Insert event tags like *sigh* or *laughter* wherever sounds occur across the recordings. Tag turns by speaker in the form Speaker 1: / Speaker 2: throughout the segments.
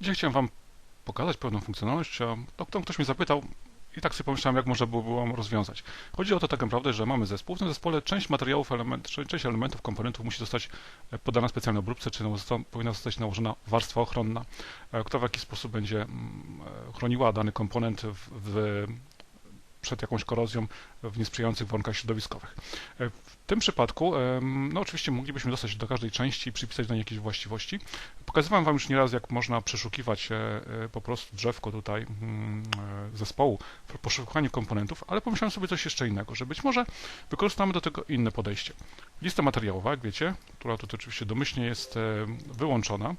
Speaker 1: Dzisiaj chciałem Wam pokazać pewną funkcjonalność, o którą ktoś mnie zapytał i tak sobie pomyślałem, jak można było ją rozwiązać. Chodzi o to tak naprawdę, że mamy zespół. W tym zespole część materiałów, element, część elementów, komponentów musi zostać e, podana specjalnej obróbce, czy powinna zostać nałożona warstwa ochronna, e, która w jakiś sposób będzie mm, e, chroniła dany komponent w, w przed jakąś korozją w niesprzyjających warunkach środowiskowych. E, w tym przypadku, no oczywiście moglibyśmy dostać do każdej części i przypisać do niej jakieś właściwości. Pokazywałem Wam już nieraz, jak można przeszukiwać e, e, po prostu drzewko tutaj mm, zespołu w poszukiwaniu komponentów, ale pomyślałem sobie coś jeszcze innego, że być może wykorzystamy do tego inne podejście. Lista materiałowa, jak wiecie, która tutaj oczywiście domyślnie jest wyłączona,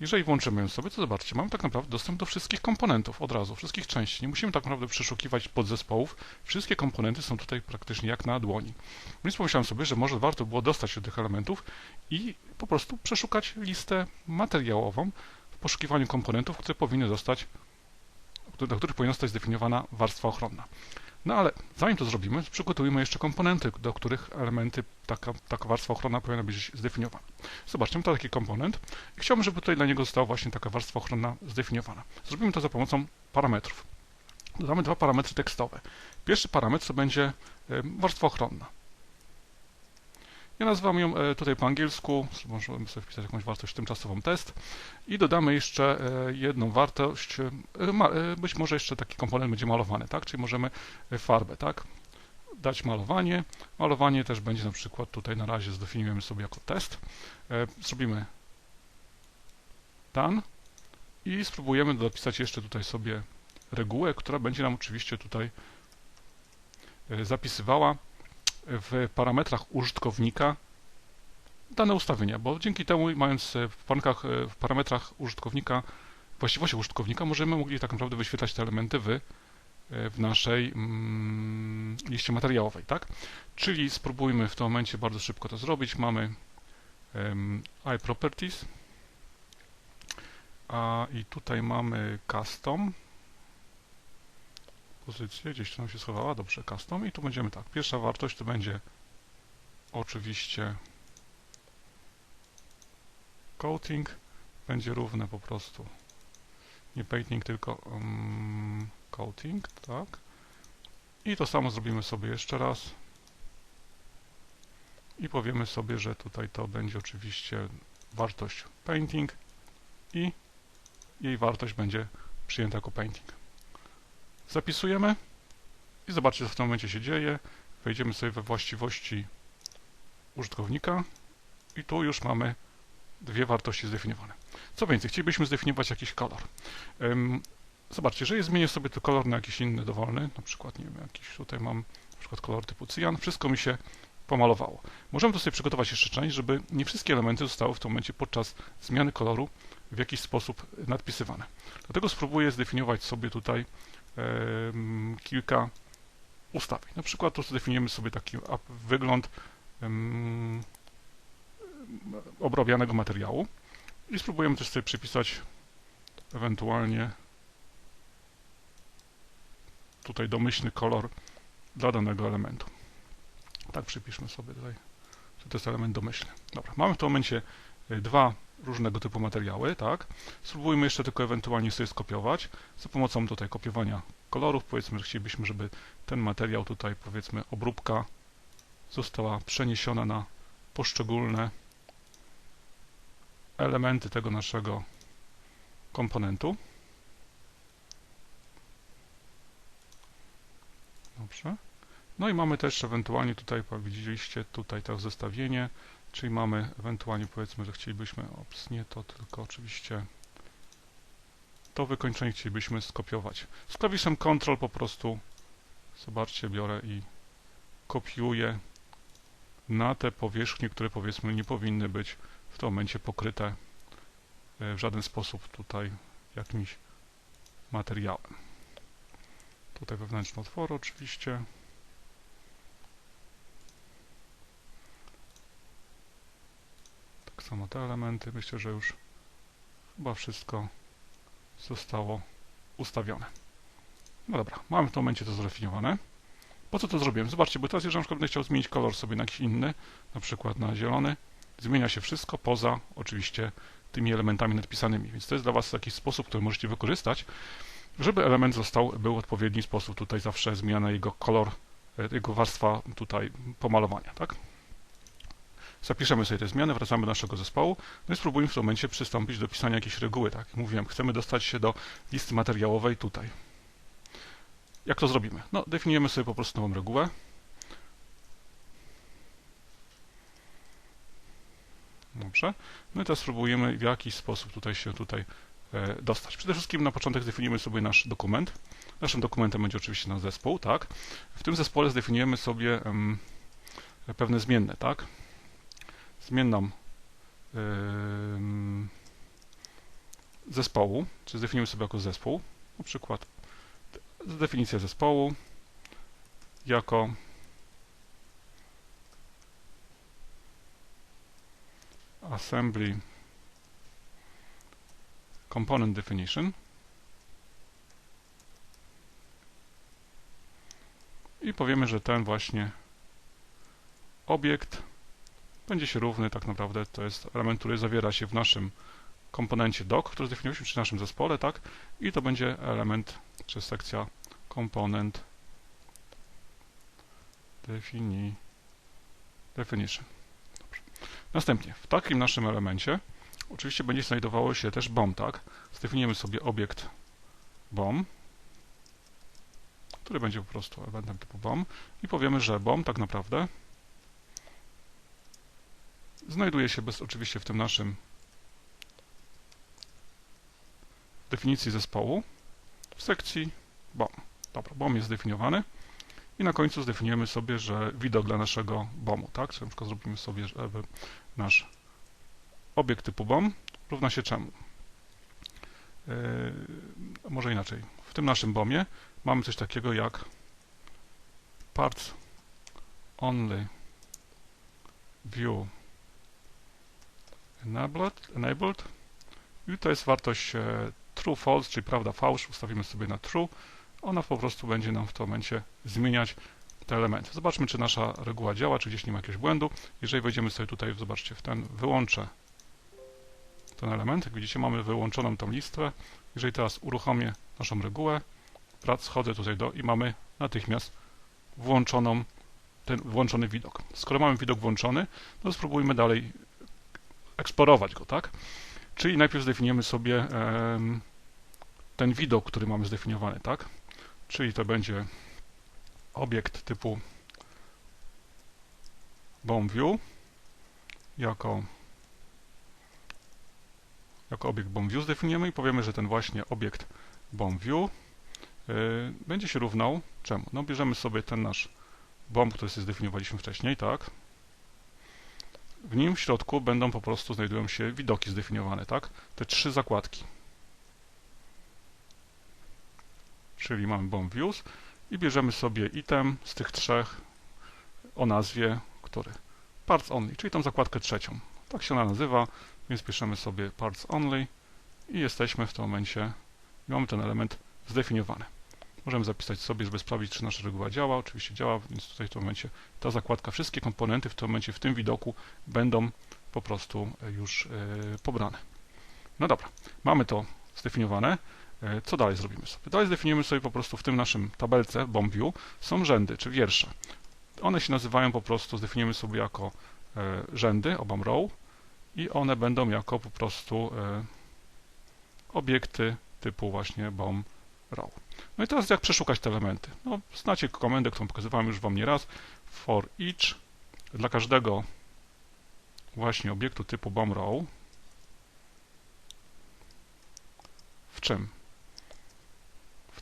Speaker 1: jeżeli włączymy ją sobie, to zobaczcie, mamy tak naprawdę dostęp do wszystkich komponentów od razu, wszystkich części. Nie musimy tak naprawdę przeszukiwać podzespołów. Wszystkie komponenty są tutaj praktycznie jak na dłoni. Więc pomyślałem sobie, że może warto było dostać się do tych elementów i po prostu przeszukać listę materiałową w poszukiwaniu komponentów, które powinny zostać, do których powinna zostać zdefiniowana warstwa ochronna. No ale zanim to zrobimy, przygotujmy jeszcze komponenty, do których elementy taka, taka warstwa ochronna powinna być zdefiniowana. Zobaczcie, to taki komponent i chciałbym, żeby tutaj dla niego została właśnie taka warstwa ochronna zdefiniowana. Zrobimy to za pomocą parametrów. Dodamy dwa parametry tekstowe. Pierwszy parametr to będzie warstwa ochronna. Ja nazywam ją e, tutaj po angielsku, możemy sobie wpisać jakąś wartość tymczasową test i dodamy jeszcze e, jedną wartość, e, być może jeszcze taki komponent będzie malowany, tak? Czyli możemy farbę, tak? Dać malowanie. Malowanie też będzie na przykład tutaj na razie zdefiniujemy sobie jako test. Zrobimy done i spróbujemy dopisać jeszcze tutaj sobie regułę, która będzie nam oczywiście tutaj zapisywała w parametrach użytkownika dane ustawienia, bo dzięki temu, mając w, pankach, w parametrach użytkownika właściwości użytkownika, możemy mogli tak naprawdę wyświetlać te elementy w, w naszej mm, liście materiałowej, tak? Czyli spróbujmy w tym momencie bardzo szybko to zrobić. Mamy um, iProperties a i tutaj mamy custom pozycję, gdzieś tu nam się schowała, dobrze, custom i tu będziemy tak, pierwsza wartość to będzie oczywiście coating, będzie równe po prostu nie painting, tylko um, coating, tak. I to samo zrobimy sobie jeszcze raz. I powiemy sobie, że tutaj to będzie oczywiście wartość painting i jej wartość będzie przyjęta jako painting. Zapisujemy i zobaczcie, co w tym momencie się dzieje. Wejdziemy sobie we właściwości użytkownika i tu już mamy dwie wartości zdefiniowane. Co więcej, chcielibyśmy zdefiniować jakiś kolor. Zobaczcie, jeżeli zmienię sobie tu kolor na jakiś inny dowolny, na przykład, nie wiem, jakiś tutaj mam na przykład kolor typu cyjan, wszystko mi się pomalowało. Możemy tu sobie przygotować jeszcze część, żeby nie wszystkie elementy zostały w tym momencie podczas zmiany koloru w jakiś sposób nadpisywane. Dlatego spróbuję zdefiniować sobie tutaj kilka ustawień. Na przykład tu zdefiniujemy sobie taki wygląd obrabianego materiału i spróbujemy też sobie przypisać ewentualnie tutaj domyślny kolor dla danego elementu. Tak przypiszmy sobie tutaj, że to jest element domyślny. Dobra, mamy w tym momencie e, dwa różnego typu materiały, tak? Spróbujmy jeszcze tylko ewentualnie sobie skopiować. Za pomocą tutaj kopiowania kolorów, powiedzmy, że chcielibyśmy, żeby ten materiał tutaj, powiedzmy, obróbka została przeniesiona na poszczególne elementy tego naszego komponentu. Dobrze. No i mamy też ewentualnie tutaj, widzieliście tutaj to zestawienie, Czyli mamy ewentualnie powiedzmy, że chcielibyśmy, ops, nie to, tylko oczywiście to wykończenie chcielibyśmy skopiować. Z klawiszem Ctrl po prostu, zobaczcie, biorę i kopiuję na te powierzchnie, które powiedzmy nie powinny być w tym momencie pokryte e, w żaden sposób tutaj jakimś materiałem. Tutaj wewnętrzne otwory oczywiście. Samo te elementy. Myślę, że już chyba wszystko zostało ustawione. No dobra, mamy w tym momencie to zrefiniowane. Po co to zrobiłem? Zobaczcie, bo teraz jeżeli na przykład będę chciał zmienić kolor sobie na jakiś inny, na przykład na zielony, zmienia się wszystko poza oczywiście tymi elementami nadpisanymi. Więc to jest dla Was taki sposób, który możecie wykorzystać, żeby element został, był w odpowiedni sposób tutaj zawsze zmiana jego kolor, e, jego warstwa tutaj pomalowania, tak? Zapiszemy sobie te zmiany, wracamy do naszego zespołu, no i spróbujmy w tym momencie przystąpić do pisania jakiejś reguły, tak? Jak mówiłem, chcemy dostać się do listy materiałowej tutaj. Jak to zrobimy? No, definiujemy sobie po prostu nową regułę. Dobrze. No i teraz spróbujemy w jakiś sposób tutaj się tutaj e, dostać. Przede wszystkim na początek zdefiniujemy sobie nasz dokument. Naszym dokumentem będzie oczywiście nasz zespół, tak? W tym zespole zdefiniujemy sobie pewne zmienne, tak? Zmienną zespołu, czy zdefiniujemy sobie jako zespół, na przykład definicja zespołu jako assembly component definition i powiemy, że ten właśnie obiekt będzie się równy tak naprawdę, to jest element, który zawiera się w naszym komponencie doc, który zdefiniowaliśmy przy naszym zespole, tak? I to będzie element, czy sekcja komponent defini, definition. Dobrze. Następnie, w takim naszym elemencie oczywiście będzie znajdowało się też BOM, tak? Zdefiniujemy sobie obiekt BOM, który będzie po prostu elementem typu BOM i powiemy, że BOM tak naprawdę znajduje się bez, oczywiście w tym naszym definicji zespołu w sekcji BOM. Dobra, BOM jest zdefiniowany i na końcu zdefiniujemy sobie, że widok dla naszego BOMu, tak? Czyli na przykład zrobimy sobie, żeby nasz obiekt typu BOM równa się czemu? Yy, może inaczej. W tym naszym BOMie mamy coś takiego jak parts only view enabled, i to jest wartość e, true, false, czyli prawda, fałsz, ustawimy sobie na true, ona po prostu będzie nam w tym momencie zmieniać te elementy. Zobaczmy, czy nasza reguła działa, czy gdzieś nie ma jakiegoś błędu. Jeżeli wejdziemy sobie tutaj, zobaczcie, w ten, wyłączę ten element, jak widzicie, mamy wyłączoną tą listę. Jeżeli teraz uruchomię naszą regułę, schodzę tutaj do i mamy natychmiast włączoną, ten włączony widok. Skoro mamy widok włączony, to spróbujmy dalej eksplorować go, tak? Czyli najpierw zdefiniujemy sobie ten widok, który mamy zdefiniowany, tak? Czyli to będzie obiekt typu bomb view jako, jako obiekt bomb view zdefiniujemy i powiemy, że ten właśnie obiekt bomb view yy, będzie się równał czemu? No bierzemy sobie ten nasz bomb, który sobie zdefiniowaliśmy wcześniej, tak? W nim w środku będą po prostu znajdują się widoki zdefiniowane, tak? Te trzy zakładki. Czyli mamy bomb views i bierzemy sobie item z tych trzech o nazwie, który? Parts only, czyli tą zakładkę trzecią. Tak się ona nazywa, więc piszemy sobie parts only i jesteśmy w tym momencie, mamy ten element zdefiniowany. Możemy zapisać sobie, żeby sprawdzić, czy nasza reguła działa. Oczywiście działa, więc tutaj w tym momencie ta zakładka, wszystkie komponenty w tym momencie w tym widoku będą po prostu już yy, pobrane. No dobra, mamy to zdefiniowane. E, co dalej zrobimy sobie? Dalej zdefiniujemy sobie po prostu w tym naszym tabelce BombView są rzędy, czy wiersze. One się nazywają po prostu, zdefiniujemy sobie jako e, rzędy, obam row i one będą jako po prostu e, obiekty typu właśnie bomb row. No i teraz jak przeszukać te elementy? No, znacie komendę, którą pokazywałem już Wam nieraz, for each dla każdego właśnie obiektu typu bomb row w czym?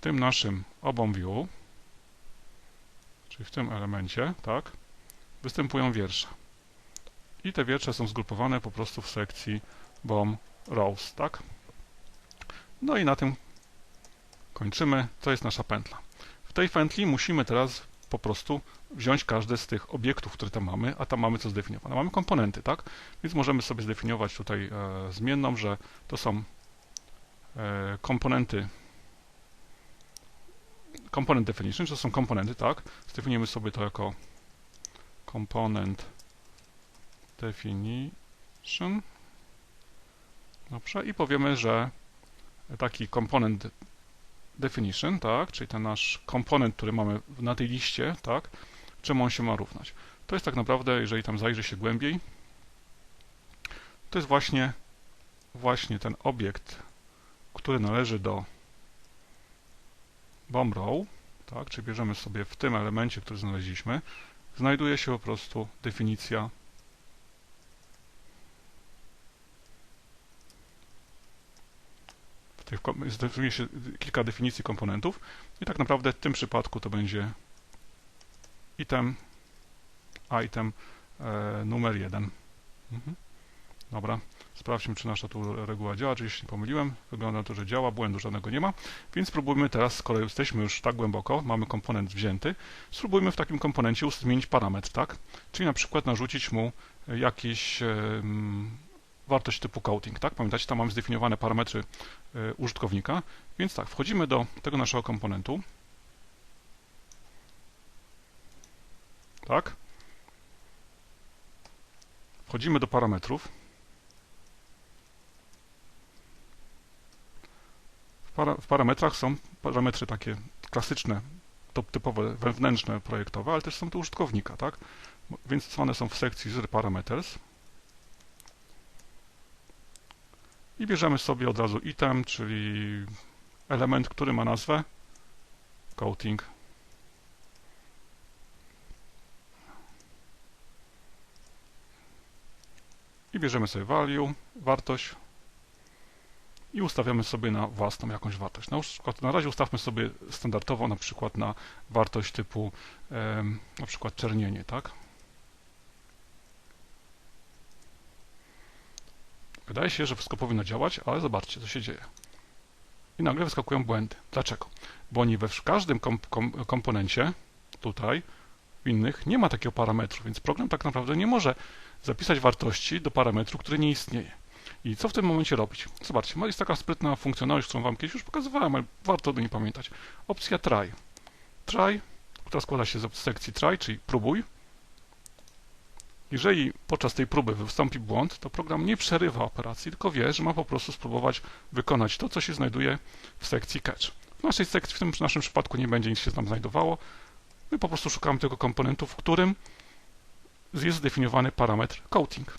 Speaker 1: tym naszym view, czyli w tym elemencie, tak, występują wiersze. I te wiersze są zgrupowane po prostu w sekcji bomb rows, tak? No i na tym kończymy. To jest nasza pętla. W tej pętli musimy teraz po prostu wziąć każdy z tych obiektów, które tam mamy, a tam mamy co zdefiniowane. Mamy komponenty, tak? Więc możemy sobie zdefiniować tutaj e, zmienną, że to są e, komponenty component definition, to są komponenty, tak? Zdefiniujemy sobie to jako component definition Dobrze, i powiemy, że taki komponent definition, tak, czyli ten nasz komponent, który mamy na tej liście, tak, czemu on się ma równać. To jest tak naprawdę, jeżeli tam zajrzy się głębiej, to jest właśnie, właśnie ten obiekt, który należy do bomb row, tak, czyli bierzemy sobie w tym elemencie, który znaleźliśmy, znajduje się po prostu definicja zdefiniuje się kilka definicji komponentów i tak naprawdę w tym przypadku to będzie item, item e, numer 1. Mhm. Dobra, sprawdźmy, czy nasza tu reguła działa, czy nie pomyliłem. Wygląda na to, że działa, błędu żadnego nie ma. Więc spróbujmy teraz, skoro jesteśmy już tak głęboko, mamy komponent wzięty, spróbujmy w takim komponencie zmienić parametr, tak? Czyli na przykład narzucić mu jakiś wartość typu counting, tak? Pamiętacie, tam mamy zdefiniowane parametry y, użytkownika, więc tak, wchodzimy do tego naszego komponentu, tak? Wchodzimy do parametrów. W, para, w parametrach są parametry takie klasyczne, top typowe, wewnętrzne, projektowe, ale też są to użytkownika, tak? Więc one są w sekcji user parameters. I bierzemy sobie od razu item, czyli element, który ma nazwę coating. I bierzemy sobie value, wartość i ustawiamy sobie na własną jakąś wartość. Na, przykład, na razie ustawmy sobie standardowo na przykład na wartość typu na przykład czernienie, tak? Wydaje się, że wszystko powinno działać, ale zobaczcie, co się dzieje. I nagle wyskakują błędy. Dlaczego? Bo oni we każdym komp kom komponencie, tutaj, w innych, nie ma takiego parametru, więc program tak naprawdę nie może zapisać wartości do parametru, który nie istnieje. I co w tym momencie robić? Zobaczcie, jest taka sprytna funkcjonalność, którą Wam kiedyś już pokazywałem, ale warto do niej pamiętać. Opcja try. Try, która składa się z sekcji try, czyli próbuj, jeżeli podczas tej próby wystąpi błąd, to program nie przerywa operacji, tylko wie, że ma po prostu spróbować wykonać to, co się znajduje w sekcji catch. W naszej sekcji, w tym naszym przypadku nie będzie nic się tam znajdowało. My po prostu szukamy tego komponentu, w którym jest zdefiniowany parametr coating.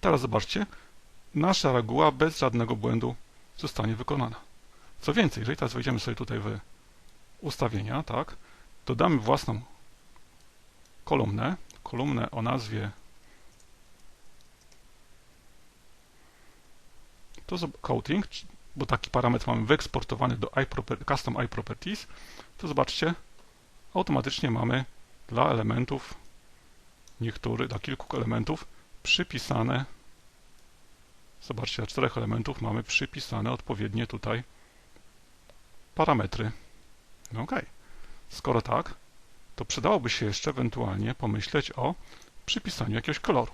Speaker 1: Teraz zobaczcie, nasza reguła bez żadnego błędu zostanie wykonana. Co więcej, jeżeli teraz wejdziemy sobie tutaj w ustawienia, tak, dodamy własną kolumnę, kolumnę o nazwie to coating, bo taki parametr mamy wyeksportowany do custom iProperties, to zobaczcie, automatycznie mamy dla elementów niektórych, dla kilku elementów przypisane zobaczcie, dla czterech elementów mamy przypisane odpowiednie tutaj parametry. No ok. Skoro tak, to przydałoby się jeszcze ewentualnie pomyśleć o przypisaniu jakiegoś koloru.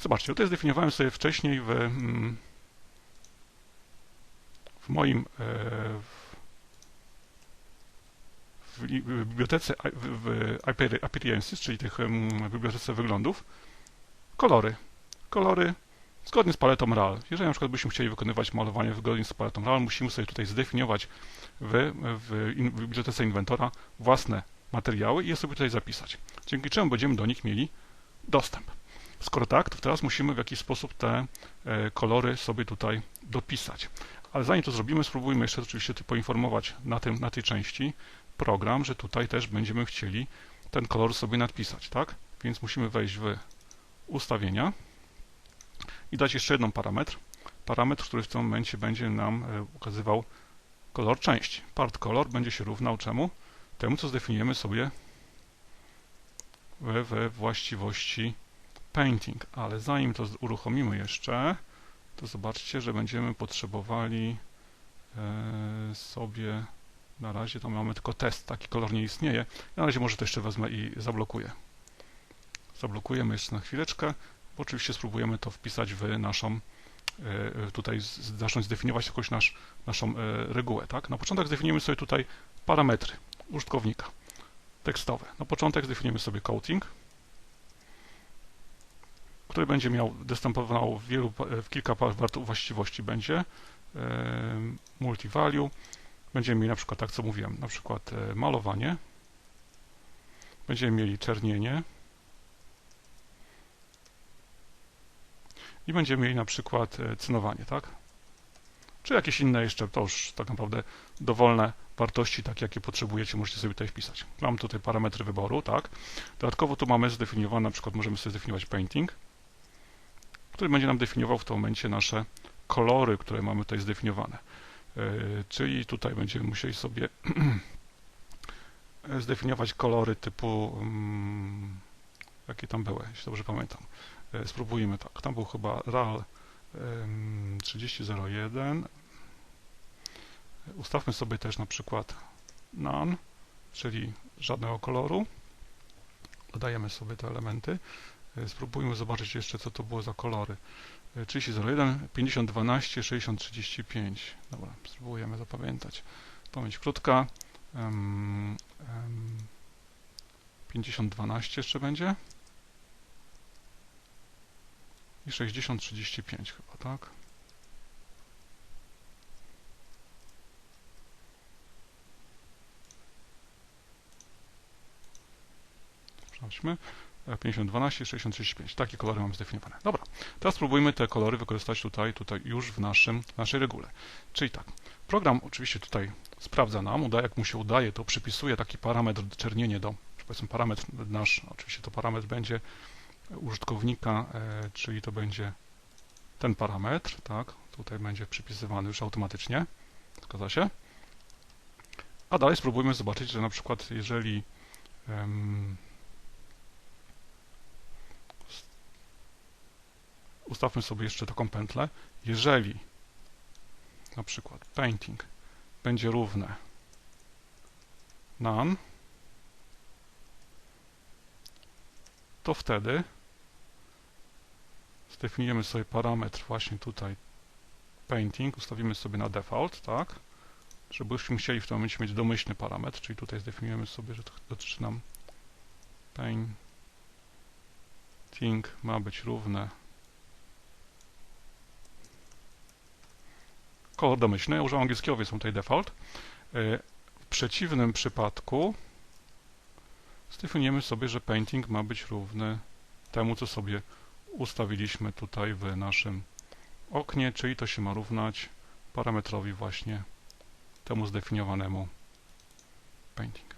Speaker 1: Zobaczcie, tutaj zdefiniowałem sobie wcześniej w, mm, w moim e, w, w bibliotece w, w Appearances, czyli tych w bibliotece wyglądów, kolory. Kolory zgodnie z paletą RAL. Jeżeli na przykład byśmy chcieli wykonywać malowanie zgodnie z paletą RAL, musimy sobie tutaj zdefiniować w, w, w bibliotece inwentora własne materiały i je sobie tutaj zapisać. Dzięki czemu będziemy do nich mieli dostęp. Skoro tak, to teraz musimy w jakiś sposób te e, kolory sobie tutaj dopisać. Ale zanim to zrobimy, spróbujmy jeszcze oczywiście poinformować na, tym, na tej części program, że tutaj też będziemy chcieli ten kolor sobie nadpisać, tak? Więc musimy wejść w ustawienia i dać jeszcze jeden parametr. Parametr, który w tym momencie będzie nam e, ukazywał kolor części. Part color będzie się równał czemu? Temu, co zdefiniujemy sobie we, we właściwości painting. Ale zanim to uruchomimy jeszcze, to zobaczcie, że będziemy potrzebowali e, sobie na razie tam mamy tylko test, taki kolor nie istnieje. Na razie może to jeszcze wezmę i zablokuję. Zablokujemy jeszcze na chwileczkę, bo oczywiście spróbujemy to wpisać w naszą e, tutaj zacząć zdefiniować jakoś nasz, naszą e, regułę. Tak? Na początek zdefiniujemy sobie tutaj parametry użytkownika tekstowe. Na początek zdefiniujemy sobie coating, który będzie miał dystępował w, wielu, w kilka właściwości będzie multi-value. Będziemy mieli na przykład, tak co mówiłem, na przykład malowanie. Będziemy mieli czernienie. I będziemy mieli na przykład cynowanie, tak? Czy jakieś inne jeszcze, to już tak naprawdę dowolne wartości, takie jakie potrzebujecie, możecie sobie tutaj wpisać. Mam tutaj parametry wyboru, tak. Dodatkowo tu mamy zdefiniowane, na przykład możemy sobie zdefiniować painting, który będzie nam definiował w tym momencie nasze kolory, które mamy tutaj zdefiniowane. Yy, czyli tutaj będziemy musieli sobie *clears throat* zdefiniować kolory typu um, jakie tam były, jeśli dobrze pamiętam. Yy, spróbujmy tak. Tam był chyba RAL 3001 Ustawmy sobie też na przykład none, czyli żadnego koloru. Dodajemy sobie te elementy. E, spróbujmy zobaczyć jeszcze, co to było za kolory. 3001, 5012, 6035. Dobra, spróbujemy zapamiętać. Pamięć krótka. Um, um, 5012 jeszcze będzie. I 6035 chyba, tak? Sprawdźmy. 50, 12, 60, 35. Takie kolory mamy zdefiniowane. Dobra, teraz spróbujmy te kolory wykorzystać tutaj, tutaj już w naszym, naszej regule. Czyli tak, program oczywiście tutaj sprawdza nam, uda, jak mu się udaje, to przypisuje taki parametr czernienie do, powiedzmy parametr nasz, oczywiście to parametr będzie użytkownika, e, czyli to będzie ten parametr, tak, tutaj będzie przypisywany już automatycznie, zgadza się. A dalej spróbujmy zobaczyć, że na przykład jeżeli ustawmy sobie jeszcze taką pętlę. Jeżeli na przykład painting będzie równe none, to wtedy zdefiniujemy sobie parametr właśnie tutaj painting, ustawimy sobie na default, tak, żebyśmy chcieli w tym momencie mieć domyślny parametr, czyli tutaj zdefiniujemy sobie, że dotyczy nam painting ma być równe kolor domyślny, ja używam angielskiego, więc są tutaj default. E, w przeciwnym przypadku zdefiniujemy sobie, że painting ma być równy temu, co sobie ustawiliśmy tutaj w naszym oknie, czyli to się ma równać parametrowi właśnie temu zdefiniowanemu painting.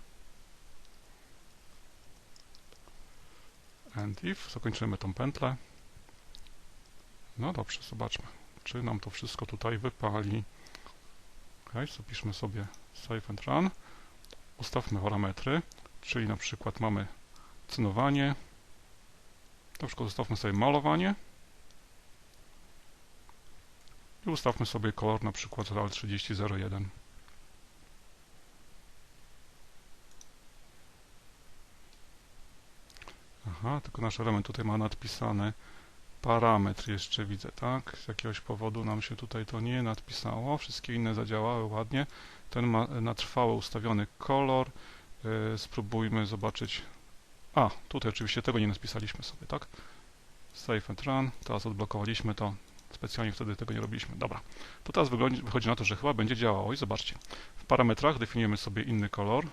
Speaker 1: And if, zakończymy tą pętlę. No dobrze, zobaczmy czy nam to wszystko tutaj wypali. Ok, zapiszmy sobie save and run. Ustawmy parametry, czyli na przykład mamy cynowanie. Na przykład ustawmy sobie malowanie. I ustawmy sobie kolor na przykład RAL 3001. Aha, tylko nasz element tutaj ma nadpisane parametr jeszcze widzę, tak? Z jakiegoś powodu nam się tutaj to nie nadpisało. Wszystkie inne zadziałały ładnie. Ten ma na trwałe ustawiony kolor. Yy, spróbujmy zobaczyć. A, tutaj oczywiście tego nie nadpisaliśmy sobie, tak? Save and run. Teraz odblokowaliśmy to. Specjalnie wtedy tego nie robiliśmy. Dobra. To teraz wychodzi na to, że chyba będzie działało. I zobaczcie. W parametrach definiujemy sobie inny kolor.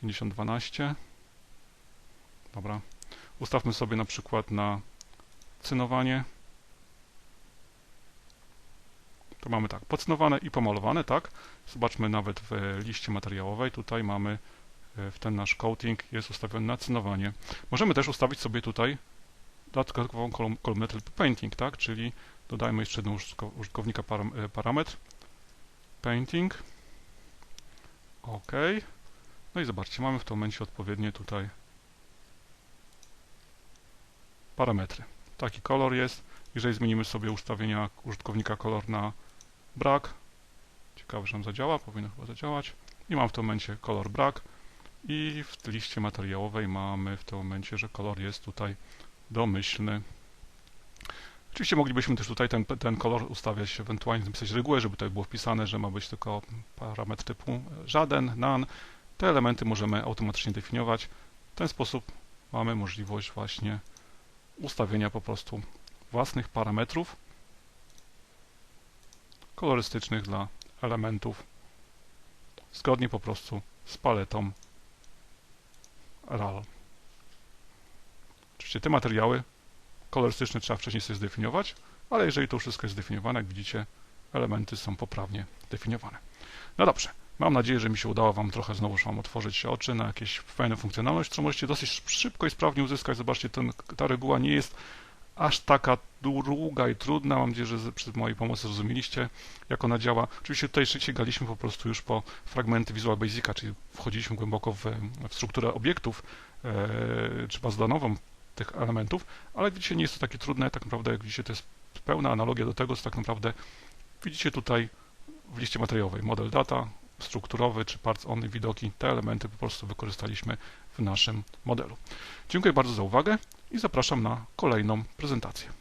Speaker 1: 5012. Dobra. Ustawmy sobie na przykład na cynowanie. To mamy tak, pocynowane i pomalowane, tak? Zobaczmy nawet w liście materiałowej, tutaj mamy e, w ten nasz coating jest ustawiony na cynowanie. Możemy też ustawić sobie tutaj dodatkową kolumnę typu painting, tak? Czyli dodajmy jeszcze jedną użytkownika e, parametr painting. OK. No i zobaczcie, mamy w tym momencie odpowiednie tutaj parametry. Taki kolor jest. Jeżeli zmienimy sobie ustawienia użytkownika kolor na brak, ciekawe, że nam zadziała, powinno chyba zadziałać. I mam w tym momencie kolor brak. I w liście materiałowej mamy w tym momencie, że kolor jest tutaj domyślny. Oczywiście moglibyśmy też tutaj ten, ten kolor ustawiać, ewentualnie napisać regułę, żeby tutaj było wpisane, że ma być tylko parametr typu żaden, none. Te elementy możemy automatycznie definiować. W ten sposób mamy możliwość właśnie ustawienia po prostu własnych parametrów kolorystycznych dla elementów zgodnie po prostu z paletą RAL. Oczywiście te materiały kolorystyczne trzeba wcześniej sobie zdefiniować, ale jeżeli to wszystko jest zdefiniowane, jak widzicie, elementy są poprawnie definiowane. No dobrze, mam nadzieję, że mi się udało Wam trochę znowu Wam otworzyć oczy na jakieś fajne funkcjonalność, którą możecie dosyć szybko i sprawnie uzyskać. Zobaczcie, ten, ta reguła nie jest aż taka długa i trudna. Mam nadzieję, że przy mojej pomocy zrozumieliście, jak ona działa. Oczywiście tutaj sięgaliśmy po prostu już po fragmenty Visual Basica, czyli wchodziliśmy głęboko w, w strukturę obiektów, e, czy bazę danową tych elementów, ale widzicie, nie jest to takie trudne. Tak naprawdę, jak widzicie, to jest pełna analogia do tego, co tak naprawdę widzicie tutaj w liście materiałowej. Model data, strukturowy czy parts only widoki, te elementy po prostu wykorzystaliśmy w naszym modelu. Dziękuję bardzo za uwagę i zapraszam na kolejną prezentację.